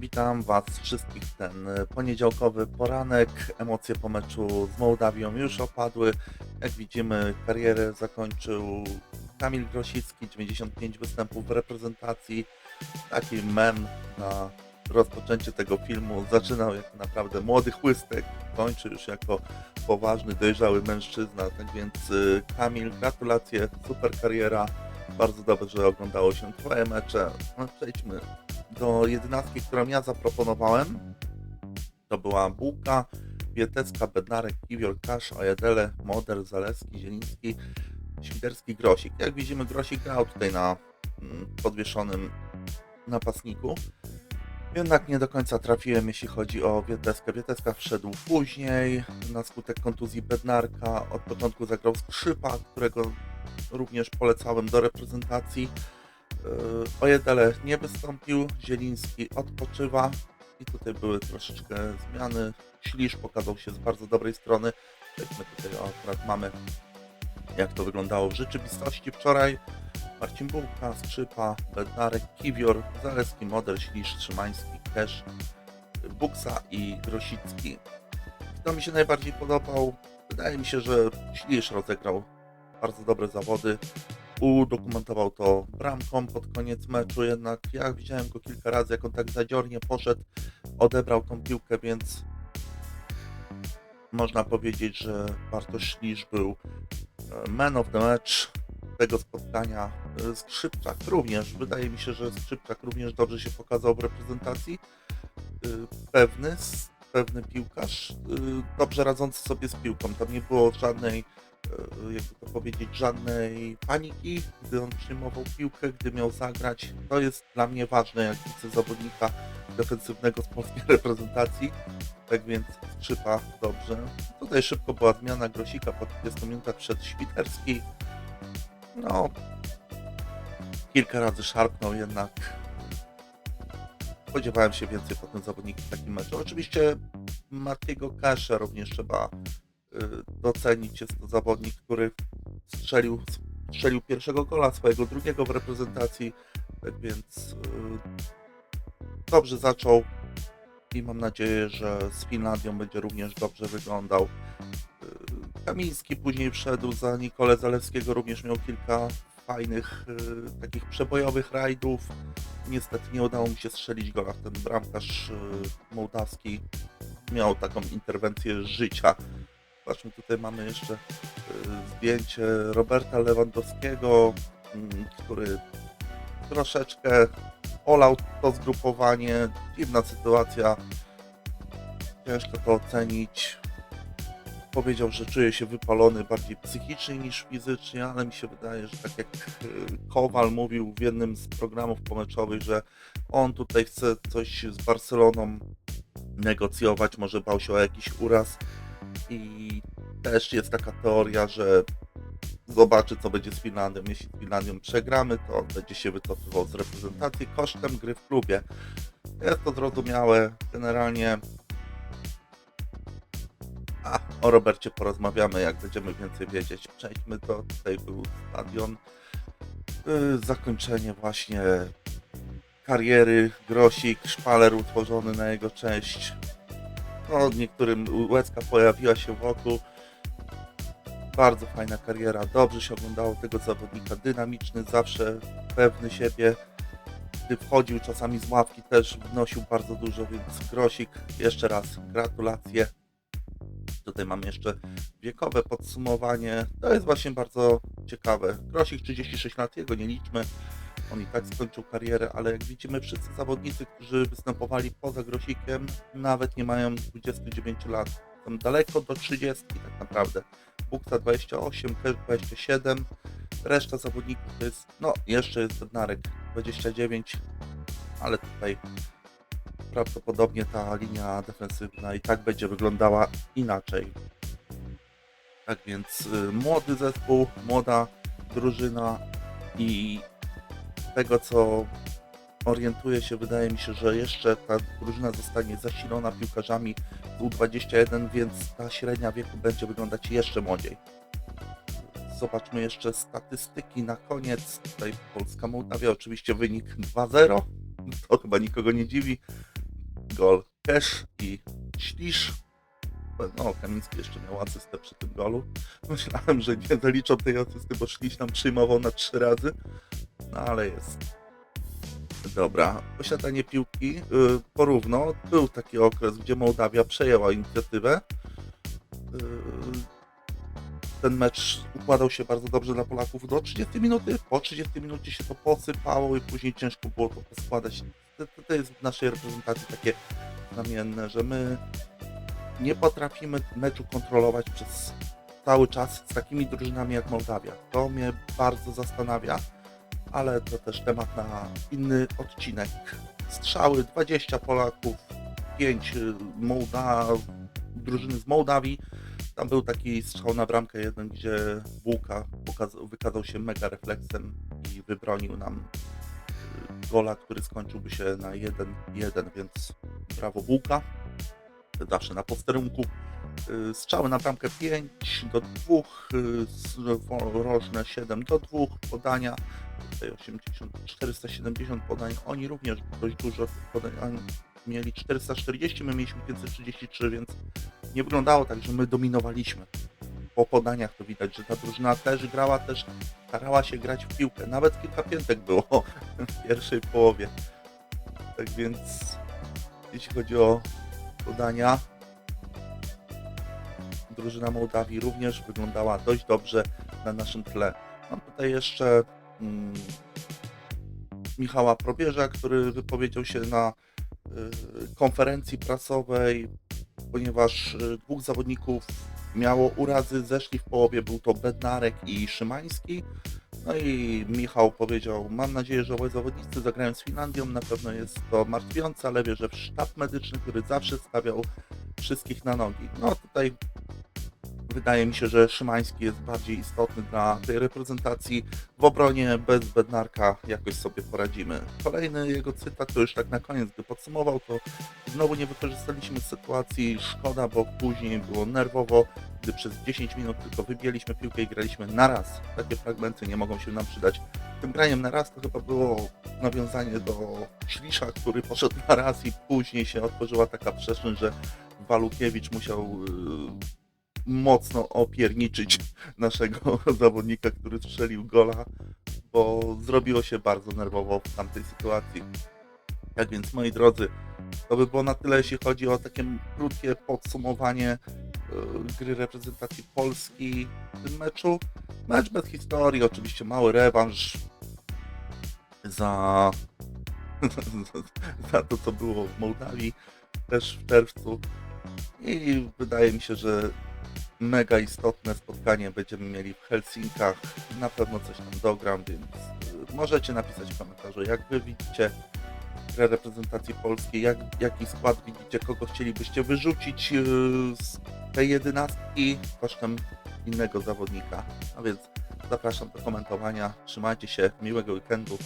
Witam Was wszystkich ten e, poniedziałkowy poranek. Emocje po meczu z Mołdawią już opadły. Jak widzimy, karierę zakończył Kamil Grosicki, 95 występów w reprezentacji. Taki mem na rozpoczęcie tego filmu. Zaczynał jako naprawdę młody chłystek, kończy już jako poważny, dojrzały mężczyzna. Tak więc e, Kamil, gratulacje, super kariera. Bardzo dobrze, że oglądało się Twoje mecze. No, przejdźmy do jedenastki, którą ja zaproponowałem. To była Bułka, Wietecka, Bednarek, Kiwior, Kasz, Ojedele, Moder, Zaleski, Zieliński, Świderski, Grosik. Jak widzimy, Grosik grał tutaj na mm, podwieszonym napastniku. Jednak nie do końca trafiłem, jeśli chodzi o Wieteskę. Wieteska wszedł później, na skutek kontuzji Bednarka. Od początku zagrał Skrzypa, którego również polecałem do reprezentacji. Yy, Ojedele nie wystąpił, Zieliński odpoczywa i tutaj były troszeczkę zmiany. Ślisz pokazał się z bardzo dobrej strony. Przejdźmy tutaj, o, akurat mamy jak to wyglądało w rzeczywistości wczoraj. Marcin Bułka, Skrzypa, Bednarek, Kiwior, Zaleski, Model, Ślisz, Trzymański, Kesz, Buksa i Grosicki. Kto mi się najbardziej podobał? Wydaje mi się, że Ślisz rozegrał bardzo dobre zawody udokumentował to bramką pod koniec meczu, jednak ja widziałem go kilka razy, jak on tak zadziornie poszedł, odebrał tą piłkę, więc można powiedzieć, że Bartosz Ślisz był e, man of the match tego spotkania. E, Skrzypczak również, wydaje mi się, że Skrzypczak również dobrze się pokazał w reprezentacji. E, Pewny, pewny piłkarz, e, dobrze radzący sobie z piłką. Tam nie było żadnej e, jakby to powiedzieć, żadnej paniki, gdy on przyjmował piłkę, gdy miał zagrać. To jest dla mnie ważne, jak widzę zawodnika defensywnego z polskiej reprezentacji. Tak więc skrzypa dobrze. Tutaj szybko była zmiana Grosika, po 30 minutach przed Świderski. No, kilka razy szarpnął jednak. Spodziewałem się więcej po tym zawodniku w takim meczu. Oczywiście Matiego Kasza również trzeba y, docenić. Jest to zawodnik, który strzelił, strzelił pierwszego gola, swojego drugiego w reprezentacji, tak więc y, dobrze zaczął i mam nadzieję, że z Finlandią będzie również dobrze wyglądał. Y, Kamiński później wszedł za Nikolę Zalewskiego, również miał kilka fajnych, takich przebojowych rajdów. Niestety nie udało mi się strzelić gola. Ten bramkarz y, mołdawski miał taką interwencję życia. Zobaczmy, tutaj mamy jeszcze y, zdjęcie Roberta Lewandowskiego, który troszeczkę olał to zgrupowanie. Dziwna sytuacja. Ciężko to ocenić. Powiedział, że czuje się wypalony bardziej psychicznie niż fizycznie, ale mi się wydaje, że tak jak y, Kowal mówił w jednym z programów pomeczowych, że on tutaj chce coś z Barceloną negocjować, może bał się o jakiś uraz i też jest taka teoria, że zobaczy co będzie z Finlandią. Jeśli z Finlandią przegramy, to będzie się wycofywał z reprezentacji kosztem gry w klubie. Jest to zrozumiałe. Generalnie o Robercie porozmawiamy, jak będziemy więcej wiedzieć. Przejdźmy do, tutaj był stadion. Yy, zakończenie właśnie kariery. Grosik, szpaler utworzony na jego cześć. No, niektórym łezka pojawiła się wokół. Bardzo fajna kariera, dobrze się oglądało tego zawodnika, dynamiczny, zawsze pewny siebie. Gdy wchodził czasami z ławki też wnosił bardzo dużo, więc Grosik, jeszcze raz gratulacje. Tutaj mamy jeszcze wiekowe podsumowanie. To jest właśnie bardzo ciekawe. Grosik 36 lat, jego nie liczmy. On i tak skończył karierę, ale jak widzimy, wszyscy zawodnicy, którzy występowali poza Grosikiem, nawet nie mają 29 lat. Są daleko do 30 tak naprawdę. Bukta 28, Kesz 27, reszta zawodników to jest, no jeszcze jest Bednarek 29, ale tutaj prawdopodobnie ta linia defensywna i tak będzie wyglądała inaczej. Tak więc y, młody zespół, młoda drużyna i tego co orientuję się, wydaje mi się, że jeszcze ta drużyna zostanie zasilona piłkarzami z U21, więc ta średnia wieku będzie wyglądać jeszcze młodziej. Zobaczmy jeszcze statystyki na koniec. Tutaj Polska Mołdawia, oczywiście wynik 2-0. To chyba nikogo nie dziwi. Gol Kesz i Ślisz. No, Kamiński jeszcze miał asystę przy tym golu. Myślałem, że nie zaliczą tej asysty, bo Ślisz nam przyjmował na trzy razy. No ale jest. Dobra, posiadanie piłki yy, porówno. Był taki okres, gdzie Mołdawia przejęła inicjatywę. Yy, ten mecz układał się bardzo dobrze dla Polaków do 30 minuty. Po 30 minucie się to posypało i później ciężko było to poskładać. To, to, jest w naszej reprezentacji takie znamienne, że my nie potrafimy meczu kontrolować przez cały czas z takimi drużynami jak Mołdawia. To mnie bardzo zastanawia, ale to też temat na inny odcinek. Strzały 20 Polaków, 5 Mołda... drużyny z Mołdawii. Tam był taki strzał na bramkę jeden, gdzie Bułka wykazał się mega refleksem i wybronił nam y, gola, który skończyłby się na 1-1, więc brawo Bułka. Zawsze na posterunku. Y, Strzały na bramkę 5 do 2, rożne 7 do 2, podania tutaj 80, 470 podań. Oni również dość dużo podań mieli 440, my mieliśmy 533, więc nie wyglądało tak, że my dominowaliśmy. Po podaniach to widać, że ta drużyna też grała, też starała się grać w piłkę. Nawet kilka piętek było w pierwszej połowie. Tak więc jeśli chodzi o podania, drużyna Mołdawii również wyglądała dość dobrze na naszym tle. Mam tutaj jeszcze mm, Michała Probierza, który wypowiedział się na y, konferencji prasowej, ponieważ y, dwóch zawodników miało urazy, zeszli w połowie, był to Bednarek i Szymański. No i Michał powiedział, mam nadzieję, że oboje zawodnicy zagrają z Finlandią, na pewno jest to martwiące, ale wierzę w sztab medyczny, który zawsze stawiał wszystkich na nogi. No tutaj wydaje mi się, że Szymański jest bardziej istotny dla tej reprezentacji. W obronie bez Bednarka jakoś sobie poradzimy. Kolejny jego cytat, to już tak na koniec, gdy podsumował, to znowu nie wykorzystaliśmy sytuacji, szkoda, bo później było nerwowo, gdy przez 10 minut tylko wybieliśmy piłkę i graliśmy na raz. Takie fragmenty nie mogą się nam przydać. Tym graniem na raz to chyba było nawiązanie do Ślisza, który poszedł na raz i później się otworzyła taka przestrzeń, że Walukiewicz musiał yy, mocno opierniczyć naszego zawodnika, który strzelił gola, bo zrobiło się bardzo nerwowo w tamtej sytuacji. Tak więc, moi drodzy, to by było na tyle, jeśli chodzi o takie krótkie podsumowanie yy, gry reprezentacji Polski w tym meczu. Mecz bez historii, oczywiście mały rewanż za, za to, co było w Mołdawii też w czerwcu. I wydaje mi się, że mega istotne spotkanie będziemy mieli w Helsinkach. Na pewno coś tam dogram, więc y, możecie napisać w komentarzu, jak wy widzicie grę reprezentacji polskiej, jak, jaki skład widzicie, kogo chcielibyście wyrzucić yy, z tej jedenastki kosztem innego zawodnika. A więc zapraszam do komentowania. Trzymajcie się, miłego weekendu.